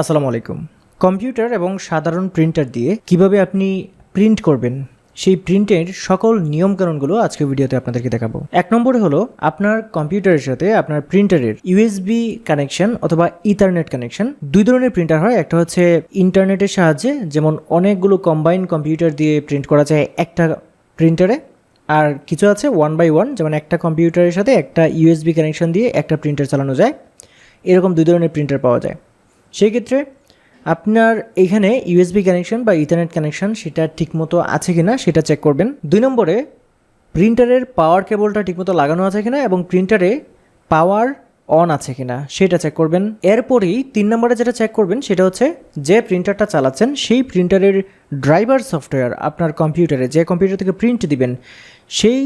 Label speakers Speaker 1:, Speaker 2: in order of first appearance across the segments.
Speaker 1: আসসালামু আলাইকুম। কম্পিউটার এবং সাধারণ প্রিন্টার দিয়ে কীভাবে আপনি প্রিন্ট করবেন, সেই প্রিন্টের সকল নিয়মকানুনগুলো আজকে ভিডিওতে আপনাদেরকে দেখাবো। এক নম্বরে হলো আপনার কম্পিউটারের সাথে আপনার প্রিন্টারের ইউএসবি কানেকশন অথবা ইথারনেট কানেকশন। দুই ধরনের প্রিন্টার হয়, একটা হচ্ছে ইন্টারনেটের সাহায্যে, যেমন অনেকগুলো কম্বাইন কম্পিউটার দিয়ে প্রিন্ট করা যায় একটা প্রিন্টারে, আর কিছু আছে ওয়ান বাই ওয়ান, যেমন একটা কম্পিউটারের সাথে একটা ইউএসবি কানেকশন দিয়ে একটা প্রিন্টার চালানো যায়। এরকম দুই ধরনের প্রিন্টার পাওয়া যায়। সেই ক্ষেত্রে আপনার এখানে ইউএসবি কানেকশন বা ইথারনেট কানেকশন সেটা ঠিকমতো আছে কিনা সেটা চেক করবেন। দুই নম্বরে প্রিন্টারের পাওয়ার কেবলটা ঠিকমতো লাগানো আছে কিনা এবং প্রিন্টারে পাওয়ার অন আছে কিনা সেটা চেক করবেন। এরপরেই তিন নম্বরে যেটা চেক করবেন সেটা হচ্ছে যে প্রিন্টারটা চালাচ্ছেন সেই প্রিন্টারের ড্রাইভার সফটওয়্যার আপনার কম্পিউটারে যে কম্পিউটার থেকে প্রিন্ট দিবেন সেই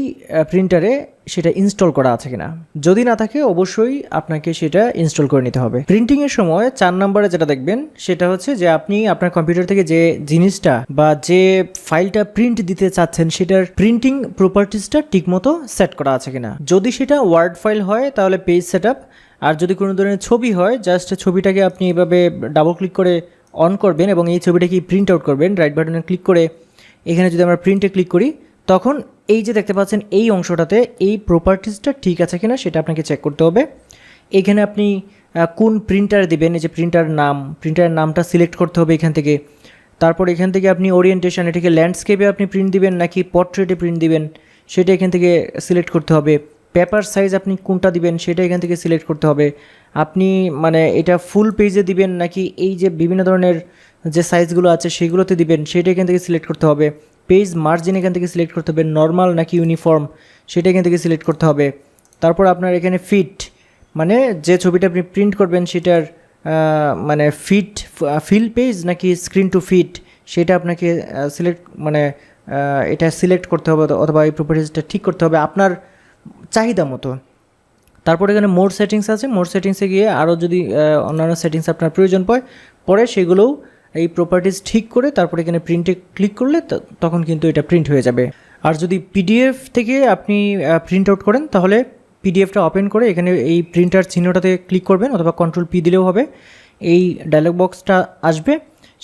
Speaker 1: প্রিন্টারে সেটা ইনস্টল করা আছে কিনা। যদি না থাকে, অবশ্যই আপনাকে সেটা ইনস্টল করে নিতে হবে। প্রিন্টিংয়ের সময় চার নম্বরে যেটা দেখবেন, সেটা হচ্ছে যে আপনি আপনার কম্পিউটার থেকে যে জিনিসটা বা যে ফাইলটা প্রিন্ট দিতে চাচ্ছেন, সেটার প্রিন্টিং প্রপার্টিসটা ঠিকমতো সেট করা আছে কিনা। যদি সেটা ওয়ার্ড ফাইল হয়, তাহলে পেজ সেট আর যদি কোনো ধরনের ছবি হয় জাস্ট ছবিটাকে আপনি এভাবে ডাবল ক্লিক করে অন করবেন এবং এই ছবিটাকে প্রিন্ট আউট করবেন। রাইট বাটনে ক্লিক করে এখানে যদি আমরা প্রিন্টে ক্লিক করি, তখন এই যে দেখতে পাচ্ছেন, এই অংশটাতে এই প্রপার্টিসটা ঠিক আছে কিনা সেটা আপনাকে চেক করতে হবে। এখানে আপনি কোন প্রিন্টার দিবেন, এই যে প্রিন্টার নাম প্রিন্টারের নামটা সিলেক্ট করতে হবে এখান থেকে। তারপর এখান থেকে আপনি ওরিয়েন্টেশন এটাকে ল্যান্ডস্কেপে আপনি প্রিন্ট দিবেন নাকি পোর্ট্রেটে প্রিন্ট দিবেন, সেটা এখান থেকে সিলেক্ট করতে হবে। পেপার সাইজ আপনি কোনটা দিবেন, সেটা এখান থেকে সিলেক্ট করতে হবে। আপনি মানে এটা ফুল পেজে দিবেন নাকি এই যে বিভিন্ন ধরনের যে সাইজগুলো আছে সেগুলোতে দিবেন, সেটা এখান থেকে সিলেক্ট করতে হবে। পেজ মার্জিন এখান থেকে সিলেক্ট করতে হবে নর্মাল নাকি ইউনিফর্ম সেটা এখান থেকে সিলেক্ট করতে হবে। তারপর আপনার এখানে ফিট মানে যে ছবিটা আপনি প্রিন্ট করবেন সেটার মানে ফিট ফিল পেজ নাকি স্ক্রিন টু ফিট সেটা আপনাকে সিলেক্ট মানে এটা সিলেক্ট করতে হবে অথবা এই প্রপার্টিসটা ঠিক করতে হবে আপনার চাহিদা মতো। তারপর এখানে মোর সেটিংস আছে মোর সেটিংসে গিয়ে আরও যদি অন্যান্য সেটিংস আপনার প্রয়োজন পড়ে পরে সেগুলোও এই প্রপার্টিস ঠিক করে তারপরে এখানে প্রিন্টে ক্লিক করলে তখন কিন্তু এটা প্রিন্ট হয়ে যাবে। আর যদি পিডিএফ থেকে আপনি প্রিন্ট আউট করেন, তাহলে পিডিএফটা ওপেন করে এখানে এই প্রিন্টার চিহ্নটাতে ক্লিক করবেন অথবা কন্ট্রোল পি দিলেও হবে। এই ডায়লগ বক্সটা আসবে।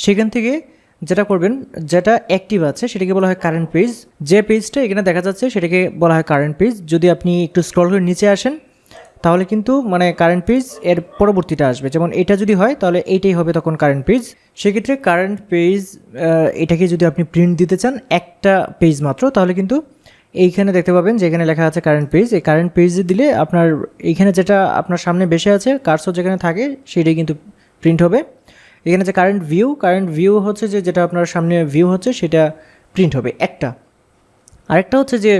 Speaker 1: সেখান থেকে যেটা করবেন, যেটা অ্যাক্টিভ আছে, সেটাকে বলা হয় কারেন্ট পেজ যে পেজটা এখানে দেখা যাচ্ছে, সেটাকে বলা হয় কারেন্ট পেজ যদি আপনি একটু স্ক্রল করে নিচে আসেন তাহলে কিন্তু মানে কারেন্ট পেজ এর পরবর্তীটা আসবে। যেমন এটা যদি হয়, তাহলে এইটাই হবে তখন কারেন্ট পেজ সেক্ষেত্রে কারেন্ট পেজ এটাকে যদি আপনি প্রিন্ট দিতে চান, একটা পেজ মাত্র, তাহলে কিন্তু এইখানে দেখতে পাবেন যে এখানে লেখা আছে কারেন্ট পেজ এই কারেন্ট পেজে দিলে আপনার, এইখানে যেটা আপনার সামনে বেশি আছে কার্সর যেখানে থাকে সেটাই কিন্তু প্রিন্ট হবে। এখানে যে কারেন্ট ভিউ কারেন্ট ভিউ হচ্ছে যে যেটা আপনার সামনে ভিউ হচ্ছে, সেটা প্রিন্ট হবে একটা। আরেকটা হচ্ছে যে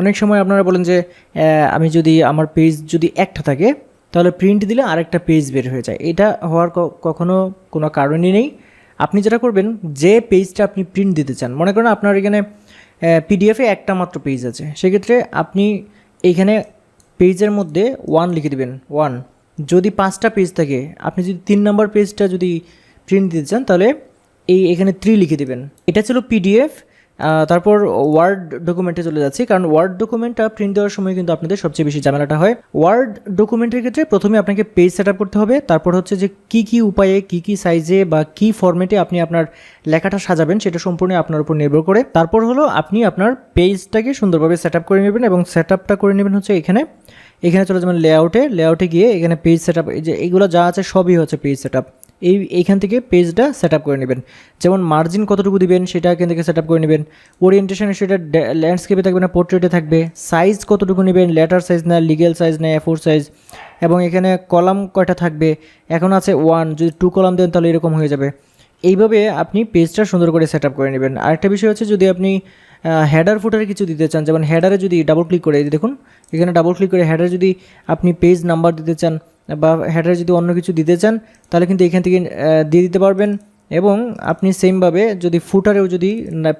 Speaker 1: অনেক সময় আপনারা বলেন যে আমি যদি আমার পেজ যদি একটা থাকে, তাহলে প্রিন্ট দিলে আরেকটা পেজ বের হয়ে যায়। এটা হওয়ার কখনো কোনো কারণই নেই। আপনি যেটা করবেন, যে পেজটা আপনি প্রিন্ট দিতে চান, মনে করেন আপনার এখানে পিডিএফে একটা মাত্র পেজ আছে। সেক্ষেত্রে আপনি এইখানে পেজের মধ্যে ওয়ান লিখে দেবেন ওয়ান যদি পাঁচটা পেজ থাকে, আপনি যদি তিন নম্বর পেজটা যদি প্রিন্ট দিতে চান, তাহলে এই এখানে থ্রি লিখে দেবেন। এটা ছিল পিডিএফ তারপর ওয়ার্ড ডকুমেন্টে চলে যাচ্ছি, কারণ ওয়ার্ড ডকুমেন্টটা প্রিন্ট দেওয়ার সময় কিন্তু আপনাদের সবচেয়ে বেশি ঝামেলাটা হয়। ওয়ার্ড ডকুমেন্টের ক্ষেত্রে প্রথমে আপনাকে পেজ সেট করতে হবে, তারপর হচ্ছে যে কি কি উপায়ে, কি কি সাইজে বা কি ফরম্যাটে আপনি আপনার লেখাটা সাজাবেন সেটা সম্পূর্ণ আপনার উপর নির্ভর করে। তারপর হলো আপনি আপনার পেজটাকে সুন্দরভাবে সেট করে নেবেন এবং সেট করে নেবেন হচ্ছে এখানে। এখানে চলে যাবেন লেআউটে লেআউটে গিয়ে এখানে পেজ সেট এই যে এইগুলো যা আছে সবই হচ্ছে পেজ সেট এই এইখান থেকে পেজটা সেট করে নেবেন। যেমন মার্জিন কতটুকু দিবেন, সেটা এখান থেকে সেট করে নেবেন। ওরিয়েন্টেশনে সেটা ল্যান্ডস্কেপে থাকবে না পোর্ট্রেটে থাকবে। সাইজ কতটুকু নেবেন লেটার সাইজ না লিগেল সাইজ না এফোর সাইজ এবং এখানে কলাম কয়টা থাকবে? এখন আছে ওয়ান যদি টু কলাম দেন তাহলে এরকম হয়ে যাবে। এইভাবে আপনি পেজটা সুন্দর করে সেট করে নেবেন। আরেকটা বিষয় হচ্ছে যদি আপনি হেডার ফুটারে কিছু দিতে চান, যেমন হেডারে যদি ডাবল ক্লিক করে দেখুন, এখানে ডাবল ক্লিক করে হেডারে যদি আপনি পেজ নাম্বার দিতে চান বা হেডারে যদি অন্য কিছু দিতে চান, তাহলে কিন্তু এখান থেকে দিয়ে দিতে পারবেন। এবং আপনি সেমভাবে যদি ফুটারেও যদি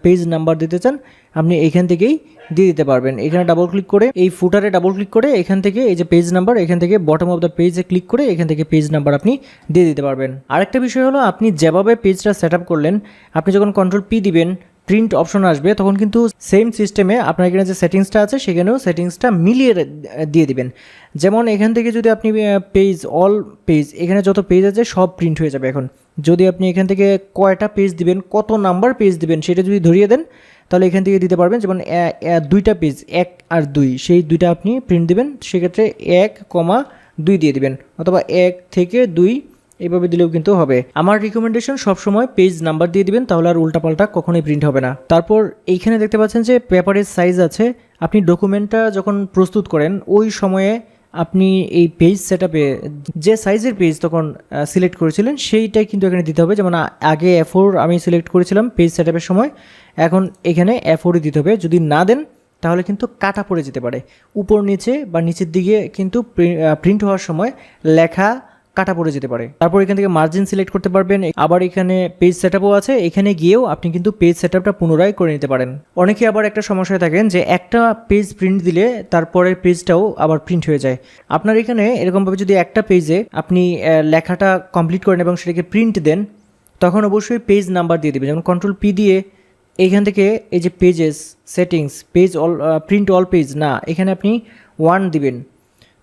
Speaker 1: পেজ নাম্বার দিতে চান, আপনি এখান থেকেই দিয়ে দিতে পারবেন। এখানে ডাবল ক্লিক করে, এই ফুটারে ডাবল ক্লিক করে, এখান থেকে এই যে পেজ নাম্বার এখান থেকে বটম অফ দ্য পেজে ক্লিক করে, এখান থেকে পেজ নাম্বার আপনি দিয়ে দিতে পারবেন। আরেকটা বিষয় হলো, আপনি যেভাবে পেজটা সেট করলেন, আপনি যখন কন্ট্রোল পি দিবেন প্রিন্ট অপশন আসবে, তখন কিন্তু সেম সিস্টেমে আপনার এখানে যে সেটিংসটা আছে, সেখানেও সেটিংসটা মিলিয়ে দিয়ে দিবেন। যেমন এখান থেকে যদি আপনি পেজ অল পেজ এখানে যত পেজ আছে সব প্রিন্ট হয়ে যাবে এখন। যদি আপনি এখান থেকে কয়টা পেজ দিবেন, কত নাম্বার পেজ দিবেন, সেটা যদি ধরিয়ে দেন, তাহলে এখান থেকে দিতে পারবেন, যেমন দুইটা পেজ এক আর দুই, সেই দুইটা আপনি প্রিন্ট দিবেন, সেক্ষেত্রে এক, কমা দুই দিয়ে দিবেন, অথবা এক থেকে দুই এইভাবে দিলেও কিন্তু হবে। আমার রিকমেন্ডেশন সবসময় পেজ নাম্বার দিয়ে দিবেন, তাহলে আর উল্টাপাল্টা কখনোই প্রিন্ট হবে না। তারপর এইখানে দেখতে পাচ্ছেন যে পেপারের সাইজ আছে। আপনি ডকুমেন্টটা যখন প্রস্তুত করেন, ওই সময়ে আপনি এই পেজ সেট যে সাইজের পেজ তখন সিলেক্ট করেছিলেন, সেইটাই কিন্তু এখানে দিতে হবে। যেমন আগে এফোর আমি সিলেক্ট করেছিলাম পেজ সেট সময়। এখন এখানে এফোরই দিতে হবে। যদি না দেন, তাহলে কিন্তু কাটা পড়ে যেতে পারে। উপর নিচে বা নিচের দিকে কিন্তু প্রিন্ট হওয়ার সময় লেখা কাটা পড়ে যেতে পারে। তারপর এখান থেকে মার্জিন সিলেক্ট করতে পারবেন। আবার এখানে পেজ সেটআপও আছে। এখানে গিয়েও আপনি কিন্তু পেজ সেটআপটা পুনরায় করে নিতে পারেন। অনেকে আবার একটা সমস্যায় থাকেন যে একটা পেজ প্রিন্ট দিলে তারপরের পেজটাও আবার প্রিন্ট হয়ে যায়। আপনার এখানে এরকমভাবে যদি একটা পেজে আপনি লেখাটা কমপ্লিট করেন এবং সেটাকে প্রিন্ট দেন, তখন অবশ্যই পেজ নাম্বার দিয়ে দেবেন। যেমন কন্ট্রোল পি দিয়ে এইখান থেকে এই যে pages settings page all print all page না, এখানে আপনি ওয়ান দিবেন।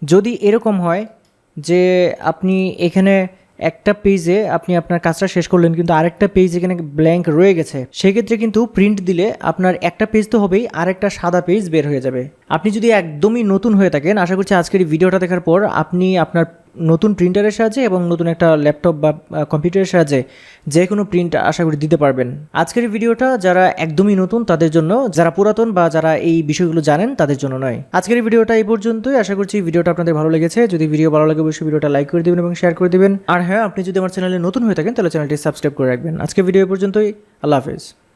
Speaker 1: যদি এরকম হয় যে আপনি এখানে একটা পেজে আপনি আপনার কাজটা শেষ করলেন, কিন্তু আরেকটা পেজ এখানে ব্ল্যাঙ্ক রয়ে গেছে। সেক্ষেত্রে কিন্তু প্রিন্ট দিলে আপনার একটা পেজ তো হবেই, আরেকটা সাদা পেজ বের হয়ে যাবে। আপনি যদি একদমই নতুন হয়ে থাকেন, আশা করছি আজকের ভিডিওটা দেখার পর আপনি আপনার নতুন প্রিন্টারের সাহায্যে এবং নতুন একটা ল্যাপটপ বা কম্পিউটারের সাহায্যে যে কোনো প্রিন্ট আশা করি দিতে পারবেন। আজকের ভিডিওটা যারা একদমই নতুন, তাদের জন্য, যারা পুরাতন বা যারা এই বিষয়গুলো জানেন, তাদের জন্য নয়। আজকের ভিডিওটা এই পর্যন্তই। আশা করছি ভিডিওটা আপনাদের ভালো লেগেছে। যদি ভিডিও ভালো লাগে, অবশ্যই ভিডিওটা লাইক করে দিবেন এবং শেয়ার করে দিবেন। আর হ্যাঁ আপনি যদি আমার চ্যানেলে নতুন হয়ে থাকেন, তাহলে চ্যানেলটি সাবস্ক্রাইব করে রাখবেন। আজকে ভিডিও পর্যন্তই। আল্লাহ হাফেজ।